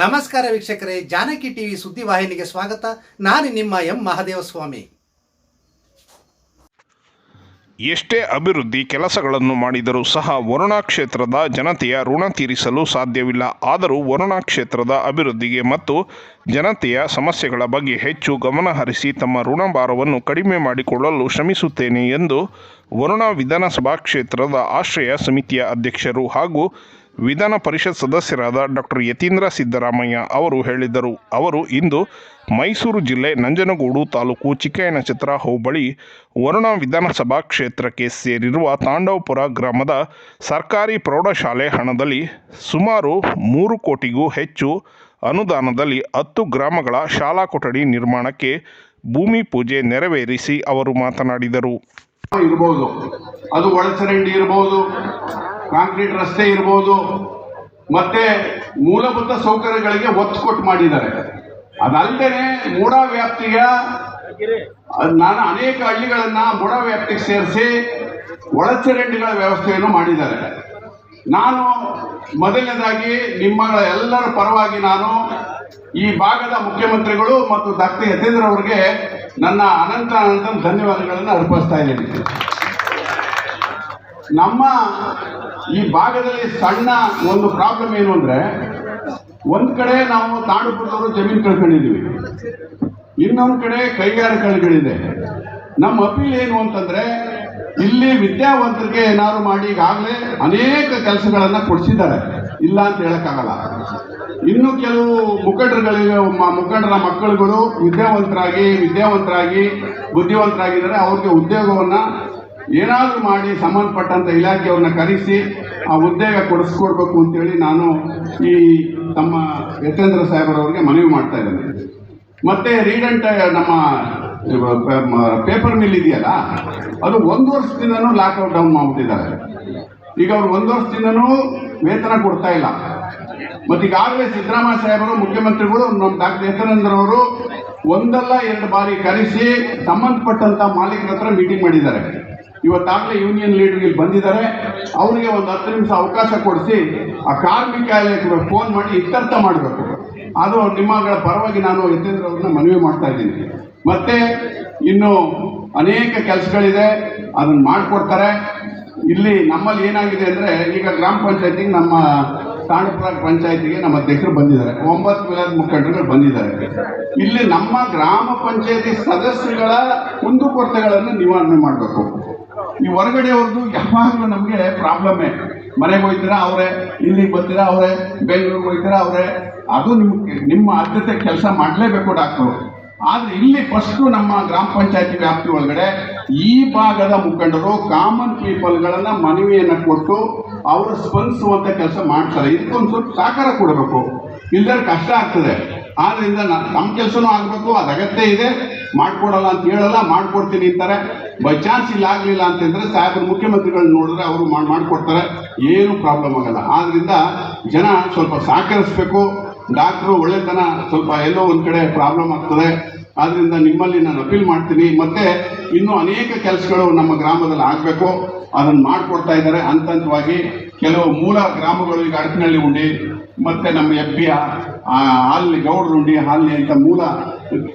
ನಮಸ್ಕಾರ ವೀಕ್ಷಕರೇ, ಜಾನಕಿ ಟಿವಿ ಸುದ್ದಿವಾಹಿನಿಗೆ ಸ್ವಾಗತ. ನಾನು ನಿಮ್ಮ ಎಂ ಮಹಾದೇವಸ್ವಾಮಿ. ಎಷ್ಟೇ ಅಭಿವೃದ್ಧಿ ಕೆಲಸಗಳನ್ನು ಮಾಡಿದರೂ ಸಹ ವರುಣಾ ಕ್ಷೇತ್ರದ ಜನತೆಯ ಋಣ ತೀರಿಸಲು ಸಾಧ್ಯವಿಲ್ಲ. ಆದರೂ ವರುಣಾ ಕ್ಷೇತ್ರದ ಅಭಿವೃದ್ಧಿಗೆ ಮತ್ತು ಜನತೆಯ ಸಮಸ್ಯೆಗಳ ಬಗ್ಗೆ ಹೆಚ್ಚು ಗಮನ ಹರಿಸಿ ತಮ್ಮ ಋಣಭಾರವನ್ನು ಕಡಿಮೆ ಮಾಡಿಕೊಳ್ಳಲು ಶ್ರಮಿಸುತ್ತೇನೆ ಎಂದು ವರುಣಾ ವಿಧಾನಸಭಾ ಕ್ಷೇತ್ರದ ಆಶ್ರಯ ಸಮಿತಿಯ ಅಧ್ಯಕ್ಷರು ಹಾಗೂ ವಿಧಾನ ಪರಿಷತ್ ಸದಸ್ಯರಾದ ಡಾಕ್ಟರ್ ಯತೀಂದ್ರ ಸಿದ್ದರಾಮಯ್ಯ ಅವರು ಹೇಳಿದರು ಅವರು ಇಂದು ಮೈಸೂರು ಜಿಲ್ಲೆ ನಂಜನಗೂಡು ತಾಲೂಕು ಚಿಕ್ಕಯ್ಯನಚಿತ್ರ ಹೋಬಳಿ ವರುಣ ವಿಧಾನಸಭಾ ಕ್ಷೇತ್ರಕ್ಕೆ ಸೇರಿರುವ ತಾಂಡವಪುರ ಗ್ರಾಮದ ಸರ್ಕಾರಿ ಪ್ರೌಢಶಾಲೆ ಹಣದಲ್ಲಿ ಸುಮಾರು ಮೂರು ಕೋಟಿಗೂ ಹೆಚ್ಚು ಅನುದಾನದಲ್ಲಿ ಹತ್ತು ಗ್ರಾಮಗಳ ಶಾಲಾ ಕೊಠಡಿ ನಿರ್ಮಾಣಕ್ಕೆ ಭೂಮಿ ಪೂಜೆ ನೆರವೇರಿಸಿ ಅವರು ಮಾತನಾಡಿದರು. ಇರ್ಬೋದು. ಅದು ಒಳಚರಂಡಿ ಇರ್ಬೋದು. ಕಾಂಕ್ರೀಟ್ ರಸ್ತೆ ಇರ್ಬೋದು, ಮತ್ತೆ ಮೂಲಭೂತ ಸೌಕರ್ಯಗಳಿಗೆ ಒತ್ತು ಕೊಟ್ಟು ಮಾಡಿದ್ದಾರೆ. ಅದಲ್ಲದೆ ಮೂಡ ವ್ಯಾಪ್ತಿಯ, ನಾನು ಅನೇಕ ಹಳ್ಳಿಗಳನ್ನ ಮೂಡ ವ್ಯಾಪ್ತಿಗೆ ಸೇರಿಸಿ ಒಳಚರಂಡಿಗಳ ವ್ಯವಸ್ಥೆಯನ್ನು ಮಾಡಿದ್ದಾರೆ. ನಾನು ಮೊದಲನೇದಾಗಿ ನಿಮ್ಮಗಳ ಎಲ್ಲರ ಪರವಾಗಿ ನಾನು ಈ ಭಾಗದ ಮುಖ್ಯಮಂತ್ರಿಗಳು ಮತ್ತು ಡಾಕ್ಟರ್ ಯತೇಂದ್ರ ಅವರಿಗೆ ನನ್ನ ಅನಂತ ಅನಂತ ಧನ್ಯವಾದಗಳನ್ನು ಅರ್ಪಿಸ್ತಾ ಇದ್ದೀನಿ. ನಮ್ಮ ಈ ಭಾಗದಲ್ಲಿ ಸಣ್ಣ ಒಂದು ಪ್ರಾಬ್ಲಮ್ ಏನು ಅಂದ್ರೆ, ಒಂದ್ ಕಡೆ ನಾವು ತಾಡುಪುರದವರು ಜಮೀನು ಕಳ್ಕೊಂಡಿದೀವಿ ಇನ್ನೊಂದ್ ಕಡೆ ಕೈಗಾರಿಕೆಗಳಿದೆ ನಮ್ಮ ಅಪೀಲ್ ಏನು ಅಂತಂದ್ರೆ, ಇಲ್ಲಿ ವಿದ್ಯಾವಂತರಿಗೆ ಏನಾದ್ರು ಮಾಡಿ ಈಗಾಗಲೇ ಅನೇಕ ಕೆಲಸಗಳನ್ನ ಕೊಡಿಸಿದ್ದಾರೆ. ಇಲ್ಲ ಅಂತ ಹೇಳಕ್ಕಾಗಲ್ಲ. ಇನ್ನು ಕೆಲವು ಮುಖಂಡರುಗಳಿಗೆ ಮುಖಂಡರ ಮಕ್ಕಳುಗಳು ವಿದ್ಯಾವಂತರಾಗಿ ವಿದ್ಯಾವಂತರಾಗಿ, ಬುದ್ಧಿವಂತರಾಗಿದ್ದಾರೆ, ಅವ್ರಿಗೆ ಉದ್ಯೋಗವನ್ನ ಏನಾದರೂ ಮಾಡಿ ಸಂಬಂಧಪಟ್ಟಂಥ ಇಲಾಖೆಯವ್ರನ್ನ ಕರೆಸಿ ಆ ಉದ್ಯೋಗ ಕೊಡಿಸ್ಕೊಡ್ಬೇಕು ಅಂತೇಳಿ ನಾನು ಈ ತಮ್ಮ ಯತೇಂದ್ರ ಸಾಹೇಬರವ್ರಿಗೆ ಮನವಿ ಮಾಡ್ತಾ ಇದ್ದೇನೆ. ಮತ್ತೆ ರೀಡೆಂಟ್, ನಮ್ಮ ಪೇಪರ್ ಮಿಲ್ ಇದೆಯಲ್ಲ, ಅದು ಒಂದು ವರ್ಷದಿಂದನೂ ಲಾಕ್ಔಟ್ ಡೌನ್ ಮಾಡ್ಬಿಟ್ಟಿದ್ದಾರೆ. ಈಗ ಅವ್ರು ಒಂದು ವರ್ಷದಿಂದನೂ ವೇತನ ಕೊಡ್ತಾ ಇಲ್ಲ. ಮತ್ತೆ ಈಗಾಗಲೇ ಸಿದ್ದರಾಮಯ್ಯ ಸಾಹೇಬರು, ಮುಖ್ಯಮಂತ್ರಿಗಳು, ನಮ್ಮ ಡಾಕ್ಟರ್ ಯತೀಂದ್ರ ಅವರು ಒಂದಲ್ಲ ಎರಡು ಬಾರಿ ಕರೆಸಿ ಸಂಬಂಧಪಟ್ಟಂತ ಮಾಲೀಕರ ಹತ್ರ ಮೀಟಿಂಗ್ ಮಾಡಿದ್ದಾರೆ. ಇವತ್ತಾಗಲೇ ಯೂನಿಯನ್ ಲೀಡರ್ ಇಲ್ಲಿ ಬಂದಿದ್ದಾರೆ. ಅವರಿಗೆ ಒಂದು ಹತ್ತು ನಿಮಿಷ ಅವಕಾಶ ಕೊಡಿಸಿ ಆ ಕಾರ್ಮಿಕ ಫೋನ್ ಮಾಡಿ ಇತ್ಯರ್ಥ ಮಾಡಬೇಕು. ಅದು ನಿಮ್ಮಗಳ ಪರವಾಗಿ ನಾನು ಯತೀಂದ್ರ ಅವ್ರನ್ನ ಮನವಿ ಮಾಡ್ತಾ ಇದ್ದೀನಿ. ಮತ್ತೆ ಇನ್ನು ಅನೇಕ ಕೆಲಸಗಳಿದೆ, ಅದನ್ನ ಮಾಡಿಕೊಡ್ತಾರೆ. ಇಲ್ಲಿ ನಮ್ಮಲ್ಲಿ ಏನಾಗಿದೆ ಅಂದರೆ, ಈಗ ಗ್ರಾಮ ಪಂಚಾಯತಿಗೆ ನಮ್ಮ ತಾಂಡಪುರ ಪಂಚಾಯತಿಗೆ ನಮ್ಮ ಅಧ್ಯಕ್ಷರು ಬಂದಿದ್ದಾರೆ. ಒಂಬತ್ತು ಮಿಲಿಯನ್ ಮುಖಂಡರು ಬಂದಿದ್ದಾರೆ. ಇಲ್ಲಿ ನಮ್ಮ ಗ್ರಾಮ ಪಂಚಾಯತಿ ಸದಸ್ಯರುಗಳ ಕುಂದುಕೊರತೆಗಳನ್ನು ನಿವಾರಣೆ ಮಾಡಬೇಕು. ಈ ಹೊರಗಡೆಯವ್ರದ್ದು ಯಾವಾಗಲೂ ನಮಗೆ ಪ್ರಾಬ್ಲಮ್ಮೇ. ಮನೆಗೆ ಹೋಗ್ತೀರಾ ಅವರೇ, ಇಲ್ಲಿಗೆ ಬರ್ತೀರಾ ಅವರೇ, ಬೆಂಗಳೂರಿಗೆ ಹೋಗ್ತೀರಾ ಅವರೇ, ಅದು ನಿಮ್ಗೆ ನಿಮ್ಮ ಆದ್ಯತೆ ಕೆಲಸ ಮಾಡಲೇಬೇಕು ಡಾಕ್ಟ್ರು. ಆದರೆ ಇಲ್ಲಿ ಫಸ್ಟು ನಮ್ಮ ಗ್ರಾಮ ಪಂಚಾಯತಿ ವ್ಯಾಪ್ತಿ ಒಳಗಡೆ ಈ ಭಾಗದ ಮುಖಂಡರು ಕಾಮನ್ ಪೀಪಲ್ಗಳನ್ನು ಮನವಿಯನ್ನ ಕೊಟ್ಟು ಅವರು ಸ್ಪಂದಿಸುವಂತ ಕೆಲಸ ಮಾಡ್ತಾರೆ. ಇದಕ್ಕೊಂದು ಸ್ವಲ್ಪ ಸಹಕಾರ ಕೊಡಬೇಕು. ಇಲ್ಲದ್ರೆ ಕಷ್ಟ ಆಗ್ತದೆ. ಆದ್ದರಿಂದ ನಮ್ಮ ಕೆಲಸನೂ ಆಗಬೇಕು, ಅದು ಅಗತ್ಯ ಇದೆ. ಮಾಡಿಕೊಡಲ್ಲ ಅಂತ ಹೇಳಲ್ಲ, ಮಾಡ್ಕೊಡ್ತೀನಿ ಅಂತಾರೆ. ಬೈ ಚಾನ್ಸ್ ಇಲ್ಲ ಆಗ್ಲಿಲ್ಲ ಅಂತಂದ್ರೆ ಸಾಹೇಬರು ಮುಖ್ಯಮಂತ್ರಿಗಳನ್ನ ನೋಡಿದ್ರೆ ಅವರು ಮಾಡ್ಕೊಡ್ತಾರೆ. ಏನು ಪ್ರಾಬ್ಲಮ್ ಆಗಲ್ಲ. ಆದ್ರಿಂದ ಜನ ಸ್ವಲ್ಪ ಸಹಕರಿಸ್ಬೇಕು. ಡಾಕ್ಟ್ರು ಒಳ್ಳೆತನ ಸ್ವಲ್ಪ ಎಲ್ಲೋ ಒಂದು ಕಡೆ ಪ್ರಾಬ್ಲಮ್ ಆಗ್ತದೆ. ಆದ್ರಿಂದ ನಿಮ್ಮಲ್ಲಿ ನಾನು ಅಪೀಲ್ ಮಾಡ್ತೀನಿ. ಮತ್ತೆ ಇನ್ನೂ ಅನೇಕ ಕೆಲಸಗಳು ನಮ್ಮ ಗ್ರಾಮದಲ್ಲಿ ಆಗಬೇಕು. ಅದನ್ನು ಮಾಡಿಕೊಡ್ತಾ ಇದ್ದಾರೆ. ಹಂತ ಹಂತವಾಗಿ ಕೆಲವು ಮೂಲ ಗ್ರಾಮಗಳು ಈಗ ಅಡಕನಹಳ್ಳಿ ಉಂಡಿ ಮತ್ತೆ ನಮ್ಮ ಎಬ್ಬಿಯ ಹಾಲಿ ಗೌಡರುಂಡಿ ಹಾಲಿ ಅಂತ ಮೂಲ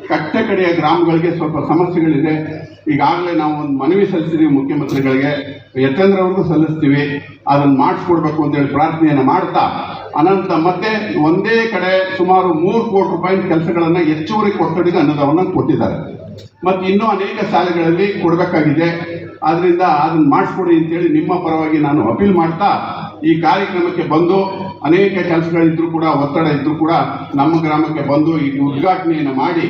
ಕಟ್ಟೆ ಕಡೆಯ ಗ್ರಾಮಗಳಿಗೆ ಸ್ವಲ್ಪ ಸಮಸ್ಯೆಗಳಿದೆ. ಈಗಾಗಲೇ ನಾವು ಒಂದು ಮನವಿ ಸಲ್ಲಿಸಿದ್ದೀವಿ ಮುಖ್ಯಮಂತ್ರಿಗಳಿಗೆ. ಯತೇಂದ್ರ ಅವ್ರಿಗೂ ಸಲ್ಲಿಸ್ತೀವಿ. ಅದನ್ನು ಮಾಡಿಸ್ಕೊಡ್ಬೇಕು ಅಂತೇಳಿ ಪ್ರಾರ್ಥನೆಯನ್ನು ಮಾಡ್ತಾ, ಅನಂತ ಮತ್ತೆ ಒಂದೇ ಕಡೆ ಸುಮಾರು ಮೂರು ಕೋಟಿ ರೂಪಾಯಿ ಕೆಲಸಗಳನ್ನ ಹೆಚ್ಚುವರಿ ಕೊಠಡಿಗೆ ಅನುದಾನವನ್ನು ಕೊಟ್ಟಿದ್ದಾರೆ. ಮತ್ತು ಇನ್ನೂ ಅನೇಕ ಶಾಲೆಗಳಲ್ಲಿ ಕೊಡಬೇಕಾಗಿದೆ. ಆದ್ದರಿಂದ ಅದನ್ನು ಮಾಡಿಸ್ಕೊಡಿ ಅಂತೇಳಿ ನಿಮ್ಮ ಪರವಾಗಿ ನಾನು ಅಪೀಲ್ ಮಾಡ್ತಾ ಈ ಕಾರ್ಯಕ್ರಮಕ್ಕೆ ಬಂದು ಅನೇಕ ಕೆಲಸಗಳಿದ್ರು ಕೂಡ, ಒತ್ತಡ ಇದ್ರು ಕೂಡ ನಮ್ಮ ಗ್ರಾಮಕ್ಕೆ ಬಂದು ಈ ಉದ್ಘಾಟನೆಯನ್ನು ಮಾಡಿ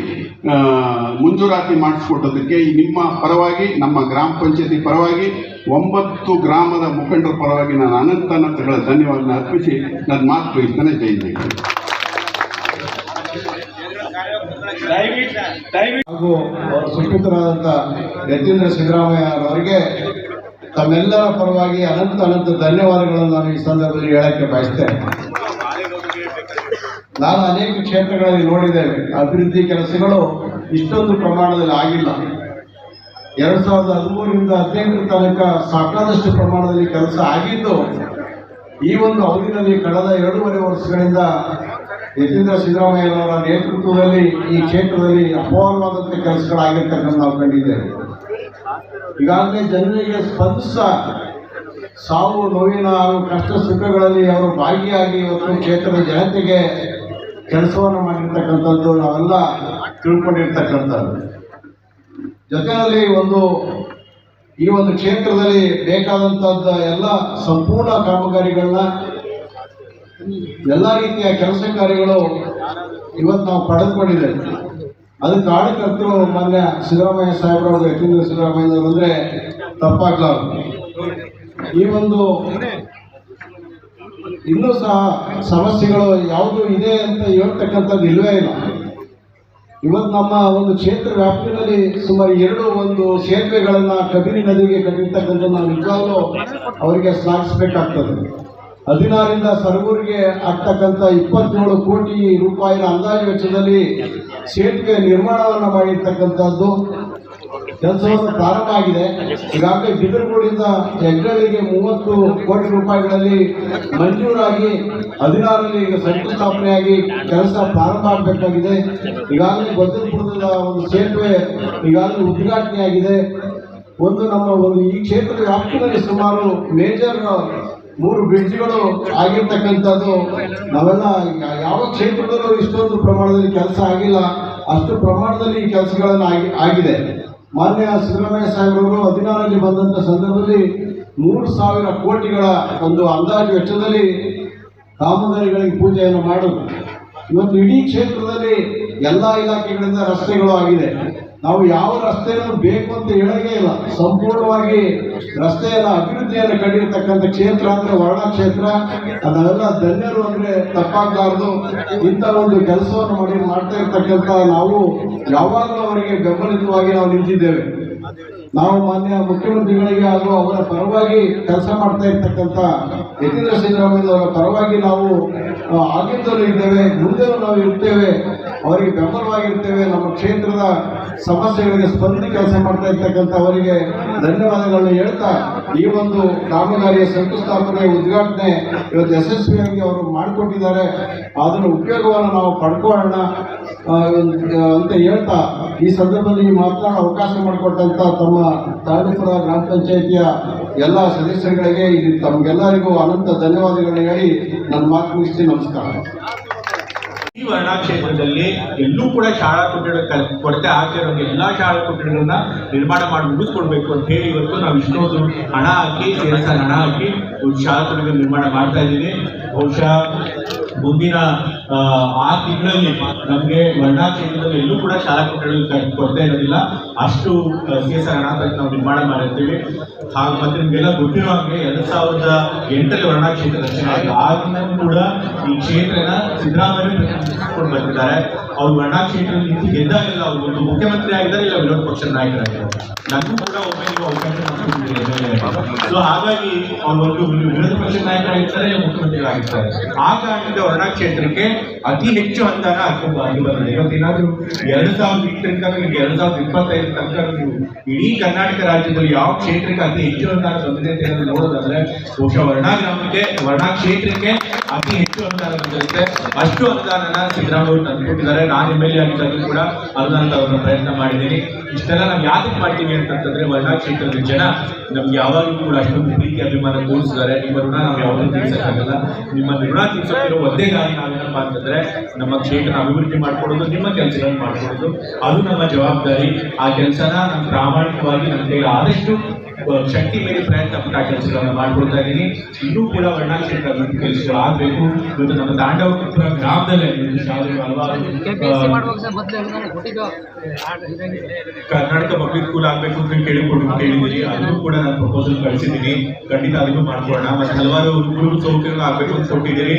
ಮುಂಜೂರಾತಿ ಮಾಡಿಸ್ಕೊಟ್ಟದಕ್ಕೆ ನಿಮ್ಮ ಪರವಾಗಿ, ನಮ್ಮ ಗ್ರಾಮ ಪಂಚಾಯತಿ ಪರವಾಗಿ, ಒಂಬತ್ತು ಗ್ರಾಮದ ಮುಖಂಡರ ಪರವಾಗಿ ನಾನು ಅನಂತ ಅನಂತಗಳ ಧನ್ಯವಾದ ಅರ್ಪಿಸಿ ನನ್ನ ಮಾತು ಬಯಸ್ತೇನೆ ಜೈ ಹಾಗೂ ಅವರ ಸುಪುತ್ರರಾದಂಥ ಯತೀಂದ್ರ ಸಿದ್ದರಾಮಯ್ಯ ಅವರಿಗೆ ತಮ್ಮೆಲ್ಲರ ಪರವಾಗಿ ಅನಂತ ಅನಂತ ಧನ್ಯವಾದಗಳನ್ನು ನಾನು ಈ ಸಂದರ್ಭದಲ್ಲಿ ಹೇಳಕ್ಕೆ ಬಯಸ್ತೇನೆ. ನಾನು ಅನೇಕ ಕ್ಷೇತ್ರಗಳಲ್ಲಿ ನೋಡಿದ್ದೇವೆ ಅಭಿವೃದ್ಧಿ ಕೆಲಸಗಳು ಇಷ್ಟೊಂದು ಪ್ರಮಾಣದಲ್ಲಿ ಆಗಿಲ್ಲ. ಎರಡ್ ಸಾವಿರದ ಹದಿಮೂರರಿಂದ ಹದಿನೆಂಟರ ತನಕ ಸಾಕಾದಷ್ಟು ಪ್ರಮಾಣದಲ್ಲಿ ಕೆಲಸ ಆಗಿದ್ದು, ಈ ಒಂದು ಅವಧಿನಲ್ಲಿ ಕಳೆದ ಎರಡೂವರೆ ವರ್ಷಗಳಿಂದ ಯತೀಂದ್ರ ಸಿದ್ದರಾಮಯ್ಯನವರ ನೇತೃತ್ವದಲ್ಲಿ ಈ ಕ್ಷೇತ್ರದಲ್ಲಿ ಅಪಾರವಾದಂಥ ಕೆಲಸಗಳಾಗಿರ್ತಕ್ಕಂಥ ನಾವು ಕಂಡಿದ್ದೇವೆ. ಈಗಾಗಲೇ ಜನರಿಗೆ ಸ್ಪಂದಿಸ ಸಾವು, ನೋವಿನ ಹಾಗೂ ಕಷ್ಟ ಸುಖಗಳಲ್ಲಿ ಅವರು ಭಾಗಿಯಾಗಿ ಇವತ್ತು ಕ್ಷೇತ್ರದ ಜನತೆಗೆ ಕೆಲಸವನ್ನು ಮಾಡಿರ್ತಕ್ಕಂಥದ್ದು ನಾವೆಲ್ಲ ತಿಳ್ಕೊಂಡಿರ್ತಕ್ಕಂಥದ್ದು. ಜೊತೆಯಲ್ಲಿ ಒಂದು ಈ ಒಂದು ಕ್ಷೇತ್ರದಲ್ಲಿ ಬೇಕಾದಂಥದ್ದ ಎಲ್ಲ ಸಂಪೂರ್ಣ ಕಾಮಗಾರಿಗಳನ್ನ ಎಲ್ಲ ರೀತಿಯ ಕೆಲಸ ಕಾರ್ಯಗಳು ಇವತ್ತು ನಾವು ಪಡೆದುಕೊಂಡಿದ್ದೇವೆ. ಅದಕ್ಕೆ ಕಾರ್ಯಕರ್ತರು ಮೊನ್ನೆ ಸಿದ್ದರಾಮಯ್ಯ ಸಾಹೇಬರವರು, ಯತೀಂದ್ರ ಸಿದ್ದರಾಮಯ್ಯನವರು ಅಂದರೆ ತಪ್ಪಾಗ್ಲಾರ್ದು ಈ ಒಂದು ಇನ್ನೂ ಸಹ ಸಮಸ್ಯೆಗಳು ಯಾವುದು ಇದೆ ಅಂತ ಹೇಳ್ತಕ್ಕಂಥದ್ದು ಇಲ್ಲವೇ ಇಲ್ಲ. ಇವತ್ತು ನಮ್ಮ ಒಂದು ಕ್ಷೇತ್ರ ವ್ಯಾಪ್ತಿಯಲ್ಲಿ ಸುಮಾರು ಎರಡು ಒಂದು ಸೇತುವೆಗಳನ್ನ ಕಬಿನಿ ನದಿಗೆ ಕಟ್ಟಿರ್ತಕ್ಕಂಥ ನಾವು ನಿಜವಾಗ್ಲೂ ಅವರಿಗೆ ಶ್ಲಾಘಿಸಬೇಕಾಗ್ತದೆ ಹದಿನಾರರಿಂದ ಸರಗೂರಿಗೆ ಆಗ್ತಕ್ಕಂಥ ಇಪ್ಪತ್ತೇಳು ಕೋಟಿ ರೂಪಾಯಿನ ಅಂದಾಜು ವೆಚ್ಚದಲ್ಲಿ ಸೇತುವೆ ನಿರ್ಮಾಣವನ್ನು ಮಾಡಿರ್ತಕ್ಕಂಥದ್ದು ಕೆಲಸವನ್ನು ಪ್ರಾರಂಭ ಆಗಿದೆ. ಈಗಾಗಲೇ ಬಿದರ್ಗೋಡಿಂದ ಹೆಗ್ಗಳಿಗೆ ಮೂವತ್ತು ಕೋಟಿ ರೂಪಾಯಿಗಳಲ್ಲಿ ಮಂಜೂರಾಗಿ ಹದಿನಾರರಲ್ಲಿ ಈಗ ಶಂಕುಸ್ಥಾಪನೆಯಾಗಿ ಕೆಲಸ ಪ್ರಾರಂಭ ಆಗಬೇಕಾಗಿದೆ. ಈಗಾಗಲೇ ಬದಲ್ಪುರದ ಒಂದು ಸೇತುವೆ ಈಗಾಗಲೇ ಉದ್ಘಾಟನೆಯಾಗಿದೆ. ಒಂದು ನಮ್ಮ ಒಂದು ಈ ಕ್ಷೇತ್ರದ ವ್ಯಾಪ್ತಿಯಲ್ಲಿ ಸುಮಾರು ಮೇಜರ್ ಮೂರು ಬ್ರಿಡ್ಜ್ಗಳು ಆಗಿರ್ತಕ್ಕಂಥದ್ದು, ನಾವೆಲ್ಲ ಯಾವ ಕ್ಷೇತ್ರದಲ್ಲೂ ಇಷ್ಟೊಂದು ಪ್ರಮಾಣದಲ್ಲಿ ಕೆಲಸ ಆಗಿಲ್ಲ. ಅಷ್ಟು ಪ್ರಮಾಣದಲ್ಲಿ ಈ ಕೆಲಸಗಳನ್ನು ಆಗಿ, ಆಗಿದೆ. ಮಾನ್ಯ ಸಿದ್ದರಾಮಯ್ಯ ಸಾಹೇಬರವರು ಹದಿನಾರರಲ್ಲಿ ಬಂದಂಥ ಸಂದರ್ಭದಲ್ಲಿ ಮೂರು ಸಾವಿರ ಕೋಟಿಗಳ ಒಂದು ಅಂದಾಜು ವೆಚ್ಚದಲ್ಲಿ ಕಾಮಗಾರಿಗಳಿಗೆ ಪೂಜೆಯನ್ನು ಮಾಡೋದು ಇವತ್ತು ಇಡೀ ಕ್ಷೇತ್ರದಲ್ಲಿ ಎಲ್ಲ ಇಲಾಖೆಗಳಿಂದ ರಸ್ತೆಗಳು ಆಗಿದೆ. ನಾವು ಯಾವ ರಸ್ತೆಯನ್ನು ಬೇಕು ಅಂತ ಹೇಳೋದೇ ಇಲ್ಲ. ಸಂಪೂರ್ಣವಾಗಿ ರಸ್ತೆಯನ್ನು ಅಭಿವೃದ್ಧಿಯನ್ನು ಕಂಡಿರ್ತಕ್ಕಂಥ ಕ್ಷೇತ್ರ ಅಂದ್ರೆ ವರ್ಣ ಕ್ಷೇತ್ರ ಅದನ್ನೆಲ್ಲ ಧನ್ಯರು ಅಂದ್ರೆ ತಪ್ಪಾಗಬಾರ್ದು. ಇಂಥ ಒಂದು ಕೆಲಸವನ್ನು ಮಾಡಿ ಮಾಡ್ತಾ ಇರ್ತಕ್ಕಂಥ ನಾವು ಯಾವಾಗಲೂ ಅವರಿಗೆ ಬೆಂಬಲಿತವಾಗಿ ನಾವು ನಿಂತಿದ್ದೇವೆ. ನಾವು ಮಾನ್ಯ ಮುಖ್ಯಮಂತ್ರಿಗಳಿಗೆ ಹಾಗೂ ಅವರ ಪರವಾಗಿ ಕೆಲಸ ಮಾಡ್ತಾ ಇರ್ತಕ್ಕಂಥ ಯತೀಂದ್ರ ಸಿದ್ದರಾಮಯ್ಯ ಅವರ ಪರವಾಗಿ ನಾವು ಆ, ಆಗಿದ್ದಲೂ ಇದ್ದೇವೆ ಮುಂದೆನೂ ನಾವು ಇರ್ತೇವೆ ಅವರಿಗೆ ಬೆಂಬಲವಾಗಿರ್ತೇವೆ ನಮ್ಮ ಕ್ಷೇತ್ರದ ಸಮಸ್ಯೆಗಳಿಗೆ ಸ್ಪಂದಿ ಕೆಲಸ ಮಾಡ್ತಾ ಇರ್ತಕ್ಕಂಥ ಅವರಿಗೆ ಧನ್ಯವಾದಗಳನ್ನು ಹೇಳ್ತಾ ಈ ಒಂದು ಕಾಮಗಾರಿಯ ಶಂಕುಸ್ಥಾಪನೆ ಉದ್ಘಾಟನೆ ಇವತ್ತು ಯಶಸ್ವಿಯಾಗಿ ಅವರು ಮಾಡಿಕೊಟ್ಟಿದ್ದಾರೆ. ಅದರ ಉಪಯೋಗವನ್ನು ನಾವು ಪಡ್ಕೊಳ್ಳೋಣ ಅಂತ ಹೇಳ್ತಾ ಈ ಸಂದರ್ಭದಲ್ಲಿ ಮಾತನಾಡೋ ಅವಕಾಶ ಮಾಡಿಕೊಟ್ಟಂತ ತಮ್ಮ ತಾಂಡಪುರ ಗ್ರಾಮ ಪಂಚಾಯಿತಿಯ ಎಲ್ಲ ಸದಸ್ಯರುಗಳಿಗೆ ಇಲ್ಲಿ ತಮಗೆಲ್ಲರಿಗೂ ಅನಂತ ಧನ್ಯವಾದಗಳನ್ನ ಹೇಳಿ ನನ್ನ ಮಾತು ಮುಗಿಸಿ ನಮಸ್ಕಾರ. ಈ ವರ್ಣಾ ಕ್ಷೇತ್ರದಲ್ಲಿ ಎಲ್ಲೂ ಕೂಡ ಶಾಲಾ ಕೊಠಡಿ ಕೊರತೆ ಆಗ್ತಿರೋ ಎಲ್ಲಾ ಶಾಲಾ ಕೊಠಡಿಗಳನ್ನ ನಿರ್ಮಾಣ ಮಾಡಿ ಮುಗಿಸ್ಕೊಡ್ಬೇಕು ಅಂತ ಹೇಳಿ ಇವತ್ತು ನಾವು ಇಷ್ಟೊಂದು ಹಣ ಹಾಕಿ ಕೆಲಸ ಹಣ ಹಾಕಿ, ಶಾಲಾ ಕೊಠಡಿಗಳನ್ನ ನಿರ್ಮಾಣ ಮಾಡ್ತಾ ಇದ್ದೀವಿ. ಬಹುಶಃ ಮುಂದಿನ ಆ, ತಿಂಗಳಲ್ಲಿ ನಮಗೆ ವರ್ಣಾ ಕ್ಷೇತ್ರದಲ್ಲಿ ಎಲ್ಲೂ ಕೂಡ ಶಾಲಾ ಕೊಠಡಿಗಳು ಕ- ಕೊರತೆ ಇರೋದಿಲ್ಲ. ಅಷ್ಟು ಸಿ ಎಸ್ ಆರ್ ನಾವು ನಿರ್ಮಾಣ ಮಾಡಿರ್ತೀವಿ. ಹಾಗೆ ಮತ್ತೆ ನಿಮಗೆಲ್ಲ ಗೊತ್ತಿರೋ ಹಾಗೆ ಎರಡ್ ಸಾವಿರದ ಎಂಟರಲ್ಲಿ ವರ್ಣಾ ಕ್ಷೇತ್ರ ರಚನೆ ಆಯಿತು ಆಗಿನ ಕೂಡ ಈ ಕ್ಷೇತ್ರನ ಸಿದ್ದರಾಮಯ್ಯ ಬರ್ತಿದ್ದಾರೆ. ಅವ್ರು ವರ್ಣಾ ಕ್ಷೇತ್ರದಲ್ಲಿ ನಿಂತು ಗೆದ್ದಾಗೆಲ್ಲ ಅವರು ಒಂದು ಮುಖ್ಯಮಂತ್ರಿ ಆಗಿದ್ದಾರೆ, ಇಲ್ಲ ವಿರೋಧ ಪಕ್ಷದ ನಾಯಕರಾಗಿದ್ದಾರೆ. ನನಗೂ ಕೂಡ ಒಮ್ಮೆ ನೀವು ಅವಕಾಶ ಸೊ ಹಾಗಾಗಿ ಅವ್ರು ಒಂದು ವಿರೋಧ ಪಕ್ಷದ ನಾಯಕರಾಗಿರ್ತಾರೆ, ಮುಖ್ಯಮಂತ್ರಿಗಳಾಗಿರ್ತಾರೆ. ಆ ಕಾರಣದಿಂದ ವರ್ಣಾ ಕ್ಷೇತ್ರಕ್ಕೆ ಅತಿ ಹೆಚ್ಚು ಅನುದಾನ ಬಂದಿದೆ. ಏನಾದ್ರು ಎರಡ್ ಸಾವಿರದ ಇಪ್ಪತ್ತರಿಂದ ನಿಮಗೆ ಎರಡ್ ಸಾವಿರದ ಇಪ್ಪತ್ತೈದು ತನಕ ನೀವು ಇಡೀ ಕರ್ನಾಟಕ ರಾಜ್ಯದಲ್ಲಿ ಯಾವ ಕ್ಷೇತ್ರಕ್ಕೆ ಅತಿ ಹೆಚ್ಚು ಅನುದಾನ ಬಂದಿದೆ ಅಂತ ಏನಾದ್ರು ನೋಡೋದಾದ್ರೆ, ಬಹುಶಃ ವರ್ಣಾ ಗ್ರಾಮಕ್ಕೆ, ವರ್ಣಾ ಕ್ಷೇತ್ರಕ್ಕೆ ಅತಿ ಹೆಚ್ಚು ಅನುದಾನ ಬಂದಿರುತ್ತೆ ಅಷ್ಟು ಅನುದಾನನ ಸಿದ್ದರಾಮಯ್ಯ ಅವರು ತಂದುಕೊಟ್ಟಿದ್ದಾರೆ ನಾನು ಎಂ ಎಲ್ ಎ ಕೂಡ ಅದನ್ನ ಅವ್ರನ್ನ ಪ್ರಯತ್ನ ಮಾಡಿದ್ದೀನಿ. ಇಷ್ಟೆಲ್ಲ ನಾವು ಯಾತಕ್ಕೆ ಮಾಡ್ತೀವಿ ಅಂತಂತಂದ್ರೆ ವರ್ಣಾ ಕ್ಷೇತ್ರದ ಜನ ನಮ್ಗೆ ಯಾವಾಗಲೂ ಕೂಡ ಅಷ್ಟೊಂದು ಪ್ರೀತಿ, ಅಭಿಮಾನ ತೋರಿಸಿದ್ದಾರೆ ನಿಮ್ಮ ಋಣ ನಾವು ಯಾವಾಗಲೂ ತೀರ್ಸಕ್ಕಾಗಲ್ಲ. ನಿಮ್ಮ ಋಣ ತೀರ್ಸೋಕಿರೋ ಒಂದೇ ದಾರಿ ನಾವೇನಪ್ಪ ಅಂತಂದ್ರೆ ನಮ್ಮ ಕ್ಷೇತ್ರ ಅಭಿವೃದ್ಧಿ ಮಾಡ್ಕೊಡೋದು, ನಿಮ್ಮ ಕೆಲಸಗಳನ್ನ ಮಾಡ್ಕೊಡೋದು. ಅದು ನಮ್ಮ ಜವಾಬ್ದಾರಿ. ಆ ಕೆಲಸನ ನಮ್ಮ ಪ್ರಾಮಾಣಿಕವಾಗಿ ನಮ್ಗೆ ಆದಷ್ಟು ಶಕ್ತಿ ಮೇಲೆ ಪ್ರಯತ್ನ ಪಟ್ಟ ಕೆಲಸಗಳನ್ನ ಮಾಡ್ಕೊಡ್ತಾ ಇದ್ದೀನಿ. ಇನ್ನೂ ಕೂಡ ವರ್ಣಾ ಕ್ಷೇತ್ರ ಅಭಿವೃದ್ಧಿ ಕೆಲಸಗಳು ಆಗ್ಬೇಕು. ಇವತ್ತು ನಮ್ಮ ತಾಂಡವಪುರ ಗ್ರಾಮದಲ್ಲೇ ಶಾಲೆಗಳು ಹಲವಾರು ಕರ್ನಾಟಕ ಪಬ್ಲಿಕ್ ಸ್ಕೂಲ್ ಆಗ್ಬೇಕು ಅಂತ ಕೇಳಿಕೊಂಡು ಕೇಳಿದ್ದೀರಿ ಅದನ್ನು ಕೂಡ ನಾನು ಪ್ರಪೋಸಲ್ ಕಳಿಸಿದ್ದೀನಿ. ಖಂಡಿತ ಅದನ್ನು ಮಾಡ್ಕೊಳ್ಳೋಣ. ಮತ್ತೆ ಹಲವಾರು ಗುರು ಸೌಕರ್ಯಗಳು ಆಗ್ಬೇಕು ಅಂತ ಕೊಟ್ಟಿದ್ದೀರಿ.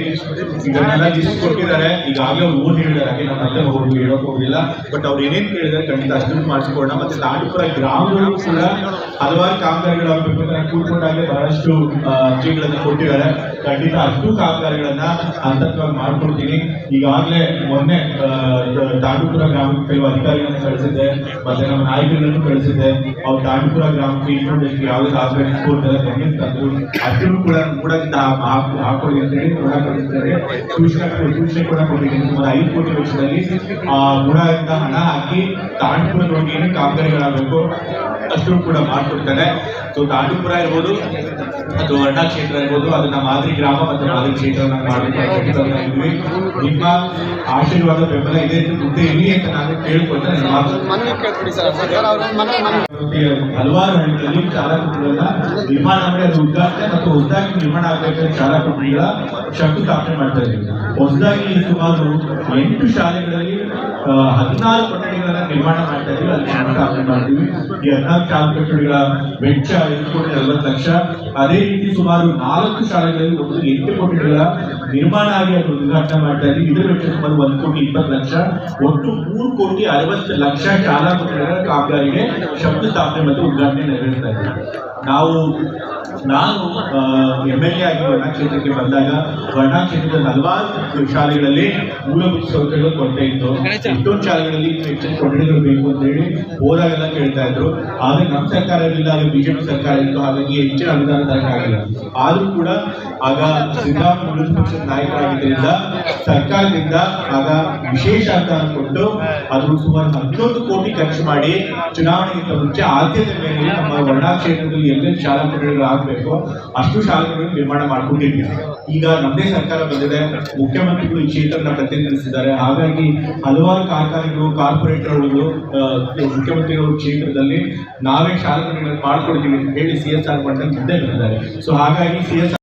ಇದನ್ನೆಲ್ಲ ಲಿಸ್ಟ್ ಕೊಟ್ಟಿದ್ದಾರೆ. ಈಗಾಗಲೇ ಅವ್ರು ಓದಿ ಹೇಳಿದ್ದಾರೆ. ಹಾಗೆ ನಾನು ಅಲ್ಲೇ ಹೋಗಿ ಹೇಳೋಕೆ ಹೋಗಿಲ್ಲ ಬಟ್ ಅವ್ರು ಏನೇನು ಕೇಳಿದ್ದಾರೆ ಖಂಡಿತ ಅಷ್ಟನ್ನು ಮಾಡಿಸ್ಕೊಳ್ಳೋಣ. ಮತ್ತೆ ತಾಂಡಪುರ ಗ್ರಾಮಗಳು ಕೂಡ ಹಲವಾರು ಕಾಮಗಾರಿಗಳಾಗಬೇಕು ನಾನು ಕೂತ್ಕೊಂಡಾಗಲೇ ಬಹಳಷ್ಟು ಅರ್ಜಿಗಳನ್ನ ಕೊಟ್ಟಿದ್ದಾರೆ. ಖಂಡಿತ ಅಷ್ಟು ಕಾಮಗಾರಿಗಳನ್ನ ಹಂತವಾಗಿ ಮಾಡ್ಕೊಡ್ತೀನಿ. ಈಗಾಗಲೇ ಮೊನ್ನೆ ತಾಂಡೂಪುರ ಗ್ರಾಮಕ್ಕೆ ಕೆಲವು ಅಧಿಕಾರಿಗಳನ್ನ ಕಳಿಸಿದ್ದೆ, ಮತ್ತೆ ನಮ್ಮ ನಾಯಕರನ್ನು ಕಳಿಸಿದ್ದೆ. ಅವ್ರು ತಾಂಡೂಪುರ ಗ್ರಾಮಕ್ಕೆ ಇನ್ನೊಂದಕ್ಕೆ ಯಾವುದೇ ಆಗ್ಬೇಕು ಕೊಡ್ತಾರೆ ಗಮನ ತಂದ್ರು ಅಷ್ಟನ್ನು ಕೂಡ ಮೂಡದಿಂದ ಹಾಕಿ ಹಾಕೊಳ್ಳಿ ಅಂತ ಹೇಳಿ ಕೂಡ ಕಳಿಸಿದ್ದಾರೆ. ಸೂಚನೆ ಸೂಚನೆ ಕೂಡ ಕೊಟ್ಟಿದ್ದೀನಿ. ಸುಮಾರು ಐದು ಕೋಟಿ ವೆಚ್ಚದಲ್ಲಿ, ಆ ಮೂಡದಿಂದ ಹಣ ಹಾಕಿ ತಾಂಡೂಪುರ ರೋಗಿಯನ್ನು ಕಾಮಗಾರಿಗಳಾಗಬೇಕು. ಅಷ್ಟು ಕೂಡ ಮಾಡ್ಕೊಡ್ತಾರೆ ಸೊ ತಾಂಡೂಪುರ ಇರ್ಬೋದು ಅಥವಾ ಅಣ್ಣಾ ಕ್ಷೇತ್ರ ಇರ್ಬೋದು ಅದನ್ನ ಮಾದರಿ ಗ್ರಾಮ ಮತ್ತು ಮಾದರಿ ಕ್ಷೇತ್ರ ಮಾಡಿದ್ವಿ ನಿಮ್ಮ ಆಶೀರ್ವಾದ ಬೆಂಬಲ ಇದೆ ಮುಂದೆ ಇರಲಿ ಅಂತ ನಾನು ಕೇಳ್ಕೊಳ್ತೇನೆ. ಹಲವಾರು ಹಳ್ಳಿಗಳಲ್ಲಿ ಶಾಲಾ ಕೊಠಡಿಗಳನ್ನ ನಿರ್ಮಾಣ ಮಾಡಿ ಅದು ಉದ್ಘಾಟನೆ ಮತ್ತು ಹೊಸದಾಗಿ ನಿರ್ಮಾಣ ಆಗಬೇಕಾದ ಶಾಲಾ ಕೊಠಡಿಗಳ ಶಂಕುಸ್ಥಾಪನೆ ಮಾಡ್ತಾ ಇದ್ದೀವಿ. ಹೊಸದಾಗಿ ಸುಮಾರು ಎಂಟು ಶಾಲೆಗಳಲ್ಲಿ ಹದಿನಾರು ಕೊಠಡಿಗಳನ್ನ ನಿರ್ಮಾಣ ಮಾಡ್ತಾ ಇದೀವಿ, ಅಲ್ಲಿ ಮಾಡ್ತೀವಿ. ಈ ಹದಿನಾಲ್ಕು ಶಾಲಾ ಕೊಠಡಿಗಳ ವೆಚ್ಚ ಐದು ಕೋಟಿ ನಲವತ್ತು ಲಕ್ಷ. ಅದೇ ರೀತಿ ಸುಮಾರು ನಾಲ್ಕು ಶಾಲೆಗಳಲ್ಲಿ ಒಂದು ಎಂಟು ಕೋಟಿಗಳ ನಿರ್ಮಾಣ ಆಗಿ ಅದು ಉದ್ಘಾಟನೆ ಮಾಡ್ತಾ ಇದ್ದೀವಿ. ಇದರ ವೆಚ್ಚ ಸುಮಾರು ಒಂದು ಕೋಟಿ ಇಪ್ಪತ್ತು ಲಕ್ಷ, ಒಟ್ಟು ಮೂರು ಕೋಟಿ ಅರವತ್ತು ಲಕ್ಷ ಶಾಲಾ ಕೊಠಡಿಗಳ ಕಾಮಗಾರಿಗೆ ಶಂಕುಸ್ಥಾಪನೆ ಮತ್ತು ಉದ್ಘಾಟನೆ ನೆರವೇರ್ತಾ ಇದ್ದೀವಿ ನಾವು, ನಾನು ಎಂ ಎಲ್ ಎ ಆಗಿ ವರ್ಣಾ ಕ್ಷೇತ್ರಕ್ಕೆ ಬಂದಾಗ ವರ್ಣಾ ಕ್ಷೇತ್ರದ ಹಲವಾರು ಶಾಲೆಗಳಲ್ಲಿ ಮೂಲಭೂತ ಸೌಕರ್ಯಗಳು ಕೊರತೆ ಇತ್ತು. ಎಷ್ಟೊಂದು ಶಾಲೆಗಳಲ್ಲಿ ಕೊಠಡಿಗಳು ಬೇಕು ಅಂತ ಹೇಳಿ ಹೋದಾಗೆಲ್ಲ ಕೇಳ್ತಾ ಇದ್ರು. ಆದ್ರೆ ನಮ್ಮ ಸರ್ಕಾರ ಇರಲಿಲ್ಲ ಬಿಜೆಪಿ ಸರ್ಕಾರ ಇತ್ತು. ಹಾಗಾಗಿ ಹೆಚ್ಚಿನ ಅನುದಾನ ತರಕಾಗಿಲ್ಲ ಆದ್ರೂ ಕೂಡ ಆಗ ಸಿದ್ದಾಪುರ ಪಕ್ಷದ ನಾಯಕರಾಗಿದ್ದರಿಂದ ಸರ್ಕಾರದಿಂದ ಆಗ ವಿಶೇಷ ಅನುದಾನ ಕೊಟ್ಟು ಅದು ಸುಮಾರು ಹನ್ನೊಂದು ಕೋಟಿ ಖರ್ಚು ಮಾಡಿ ಚುನಾವಣೆಗಿಂತ ಮುಂಚೆ ಆದ್ಯತೆ ಮೇಲೆ ನಮ್ಮ ವರ್ಣಾ ಕ್ಷೇತ್ರದಲ್ಲಿ ಎಲ್ಲೆಲ್ಲಿ ಶಾಲಾ ಕೊಠಡಿಗಳು ಆಗಬೇಕು ಅಷ್ಟು ಶಾಲೆಗಳನ್ನು ನಿರ್ಮಾಣ ಮಾಡ್ಕೊಂಡಿದ್ದೀವಿ. ಈಗ ನಮ್ಮದೇ ಸರ್ಕಾರ ಬಂದಿದೆ. ಮುಖ್ಯಮಂತ್ರಿಗಳು ಈ ಕ್ಷೇತ್ರನ ಪ್ರತಿನಿಧಿಸಿದ್ದಾರೆ. ಹಾಗಾಗಿ ಹಲವಾರು ಕಾರ್ಖಾನೆಗಳು, ಕಾರ್ಪೊರೇಟರ್ಗಳು ಮುಖ್ಯಮಂತ್ರಿಗಳು ಕ್ಷೇತ್ರದಲ್ಲಿ ನಾವೇ ಶಾಲೆಗಳನ್ನು ಮಾಡ್ಕೊಡ್ತೀವಿ ಅಂತ ಹೇಳಿ ಸಿ ಎಸ್ ಆರ್ ಮಟ್ಟದಲ್ಲಿ ಮುಂದೆ ಬಂದಿದ್ದಾರೆ ಸೊ ಹಾಗಾಗಿ ಸಿ ಎಸ್